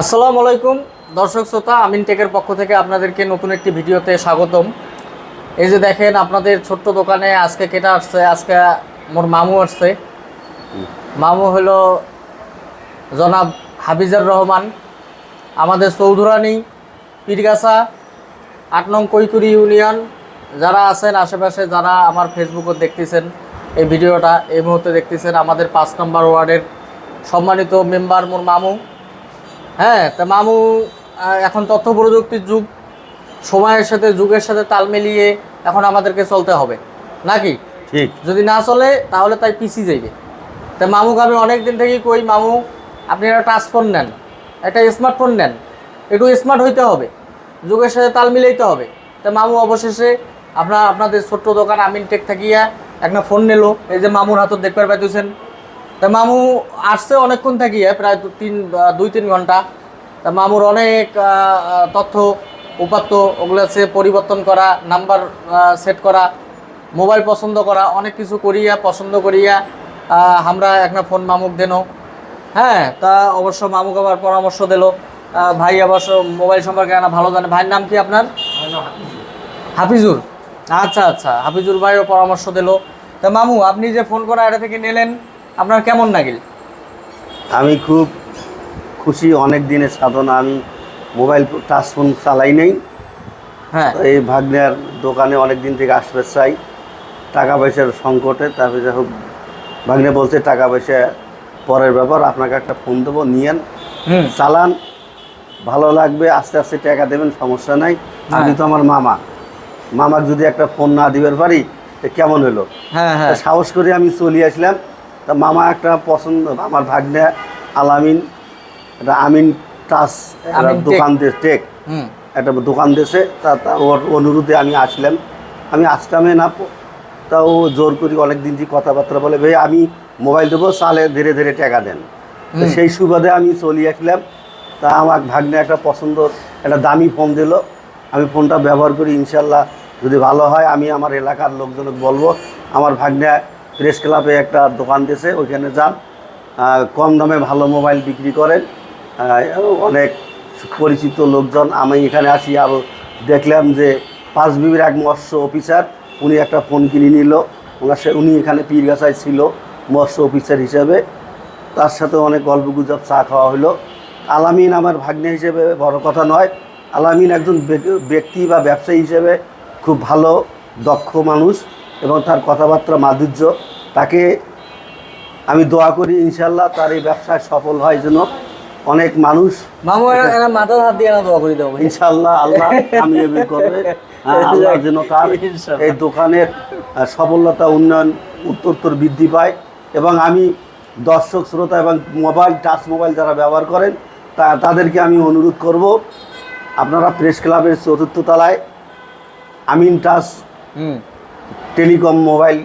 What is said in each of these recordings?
আসসালামু আলাইকুম, দর্শক শ্রোতা, আমিন টেকের পক্ষ থেকে আপনাদেরকে নতুন একটি ভিডিওতে স্বাগতম। এই যে দেখেন, আপনাদের ছোট্ট দোকানে আজকে কেটা আসছে, আজকে মোর মামু আসছে। মামু হলো জনাব হাফিজার রহমান, আমাদের চৌধুরানী, পীরগাছা, আট নং কৈকুরি ইউনিয়ন। যারা আছেন আশেপাশে, যারা আমার ফেসবুকে দেখতেছেন এই ভিডিওটা, এই মুহূর্তে দেখতেছেন আমাদের পাঁচ নম্বর ওয়ার্ডের সম্মানিত মেম্বার মোর মামু। হ্যাঁ তা মামু এখন তথ্য প্রযুক্তির যুগ সময়ের সাথে যুগের সাথে তাল মিলিয়ে এখন আমাদেরকে চলতে হবে নাকি? ঠিক। যদি না চলে তাহলে তাই পিসি যাইবে তা মামুকে আমি অনেক দিন থেকেই কই মামু আপনি একটা টাচ ফোন নেন একটা স্মার্টফোন নেন একটু স্মার্ট হইতে হবে যুগের সাথে তাল মিলাইতে হবে। তা মামু অবশেষে আপনার আপনাদের ছোট্ট দোকান আমিন টেক থাকিয়া একটা ফোন নিলো এই যে মামুর হাতত দেখতে পাইতেছেন। তা মামু আসছে অনেকক্ষণ থাকিয়া প্রায় দু- তিন দুই তিন ঘণ্টা। তা মামুর অনেক তথ্য উপাত্ত ওগুলো সে পরিবর্তন করা নাম্বার সেট করা মোবাইল পছন্দ করা অনেক কিছু করিয়া পছন্দ করিয়া আমরা একটা ফোন মামুক দেন। হ্যাঁ তা অবশ্য মামুক আবার পরামর্শ দিল। ভাই অবশ্য মোবাইল সম্পর্কে একটা ভালো জানে। ভাইয়ের নাম কি আপনার? হাফিজুর। আচ্ছা আচ্ছা হাফিজুর ভাইও পরামর্শ দিল। তা মামু আপনি যে ফোন করা এটা থেকে নিলেন আপনার কেমন লাগিল আমি খুব খুশি অনেক দিনের সাধনা। আমি মোবাইল টাচ ফোন চালাই নাই। হ্যাঁ। এই ভাগ্নের দোকানে অনেক দিন থেকে আসবে চাই। টাকা পয়সার সংকটে তারপরে যাই হোক ভাগ্নে বলছে টাকা পয়সা পরের ব্যাপার আপনাকে একটা ফোন দেবো নিয়েন। চালান ভালো লাগবে আস্তে আস্তে টাকা দেবেন সমস্যা নাই। আমি তো আমার মামা। মামাকে যদি একটা ফোন না দিবার পারি কেমন হলো? হ্যাঁ হ্যাঁ। সাহস করে আমি চলে আসলাম। তা মামা একটা পছন্দ আমার ভাগ্নে আলামিন একটা আমিন একটা দোকান দিয়ে টেক। একটা দোকান দিয়েছে তা ওর অনুরোধে আমি আসলাম। আমি আসতামে না তা ও জোর করি অনেক দিন থেকে কথাবার্তা বলে ভাই আমি মোবাইল দেবো সালে ধীরে ধীরে টাকা দেন। সেই সুবাদে আমি চলে আসলাম। তা আমার ভাগ্নে একটা পছন্দ একটা দামি ফোন দিল। আমি ফোনটা ব্যবহার করি ইনশাল্লাহ যদি ভালো হয় আমি আমার এলাকার লোকজনকে বলব আমার ভাগ্নে প্রেস ক্লাবে একটা দোকান দিয়েছে, ওইখানে যান। কম দামে ভালো মোবাইল বিক্রি করেন। অনেক পরিচিত লোকজন, আমি এখানে আসি আর দেখলাম যে পাঁচ বিবির এক মৎস্য অফিসার, উনি একটা ফোন কিনে নিল। ওনার সাথে উনি এখানে পীরগাছায় ছিল, মৎস্য অফিসার হিসেবে। তার সাথে অনেক গল্প গুজব, চা খাওয়া হলো আলামিন আমার ভাগ্নে হিসেবে বড় কথা নয়। আলামিন একজন ব্যক্তি বা ব্যবসায়ী হিসেবে খুব ভালো, দক্ষ মানুষ। এবং তার কথাবার্তা মাধুর্য তাকে আমি দোয়া করি ইনশাল্লাহ তার এই ব্যবসায় সফল হয় যেন অনেক মানুষ মামু এরা- এরা মাথা হাত দিয়ে দোয়া করে দেবো? ইনশাল্লাহ আল্লাহ করবে। হ্যাঁ, আল্লাহ যেন তার এই দোকানের সফলতা উন্নয়ন উত্তরোত্তর বৃদ্ধি পায় এবং আমি দর্শক শ্রোতা এবং মোবাইল টাচ মোবাইল যারা ব্যবহার করেন তা তাদেরকে আমি অনুরোধ করব আপনারা প্রেস ক্লাবের চতুর্থ তলায় আমিন টাচ হুম। Telecom mobile.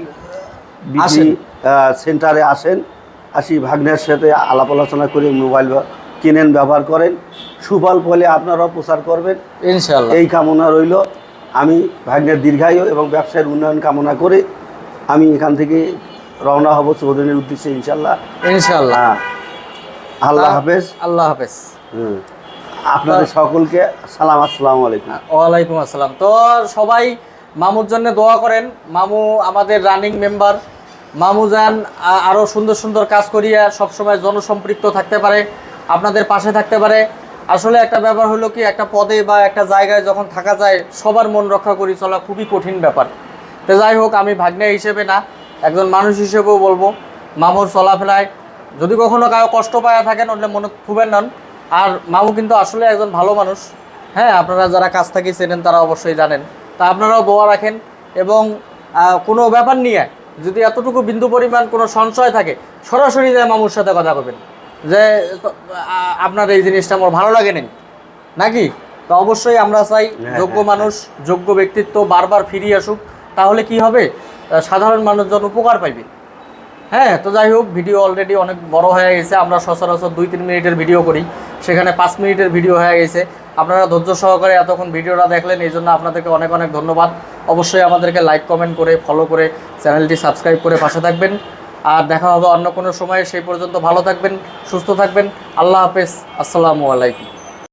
বিক্রি সেন্টারে আসেন। আসি ভাগ্নের সাথে আলাপ আলোচনা করে মোবাইল কেনেন ব্যবহার করেন। সুফল ফলে আপনারাও প্রচার করবেন। ইনশাল্লাহ এই কামনা রইল। আমি ভাগ্নের দীর্ঘায়ু এবং ব্যবসায়ের উন্নয়ন কামনা করে আমি এখান থেকে রওনা হব চৌধুরীর উদ্দেশ্যে ইনশাল্লাহ ইনশাল্লাহ হ্যাঁ। আল্লাহ হাফেজ। আল্লাহ হাফেজ। হুম। আপনাদের সকলকে সালাম আসসালামু আলাইকুম। ওয়ালাইকুম আসসালাম। তো সবাই মামুর জন্য দোয়া করেন। মামু আমাদের রানিং মেম্বার মামু যান আরও সুন্দর সুন্দর কাজ করিয়া সবসময় জনসম্পৃক্ত থাকতে পারে, আপনাদের পাশে থাকতে পারে। আসলে একটা ব্যাপার হলো কি, একটা পদে বা একটা জায়গায় যখন থাকা যায়, সবার মন রক্ষা করি চলা খুবই কঠিন ব্যাপার। তো যাই হোক, আমি ভাগ্নে হিসেবে না, একজন মানুষ হিসেবেও বলব, মামুর চলাফেরায় যদি কখনো কারও কষ্ট পায়া থাকেন, ওটা মনে খুবেন নন আর মামু কিন্তু আসলে একজন ভালো মানুষ। হ্যাঁ আপনারা যারা কাজ থাকি চেনেন, তারা অবশ্যই জানেন। তা আপনারাও দোয়া রাখেন এবং কোনো ব্যাপার নিয়ে যদি এতটুকু বিন্দু পরিমাণ কোনো সংশয় থাকে সরাসরি যায় মামুর সাথে কথা বলবেন। যে আপনার এই জিনিসটা আমার ভালো লাগে নেই। নাকি? তো অবশ্যই আমরা চাই হ্যাঁ, যোগ্য হ্যাঁ, মানুষ যোগ্য ব্যক্তিত্ব বারবার ফিরিয়ে আসুক তাহলে কি হবে? সাধারণ মানুষজন উপকার পাইবে। হ্যাঁ তো যাই হোক ভিডিও অলরেডি অনেক বড় হয়ে গেছে। আমরা সচরাচর দুই তিন মিনিটের ভিডিও করি। সেখানে পাঁচ মিনিটের ভিডিও হয়ে গেছে। আপনারা ধৈর্য সহকারে এতক্ষণ ভিডিওটা দেখলেন, এই জন্য আপনাদেরকে অনেক অনেক ধন্যবাদ। অবশ্যই আমাদেরকে লাইক কমেন্ট করে ফলো করে, চ্যানেলটি সাবস্ক্রাইব করে পাশে থাকবেন। আর দেখা হবে অন্য কোনো সময়ে। সেই পর্যন্ত ভালো থাকবেন, সুস্থ থাকবেন। আল্লাহ হাফেজ। আসসালামু আলাইকুম।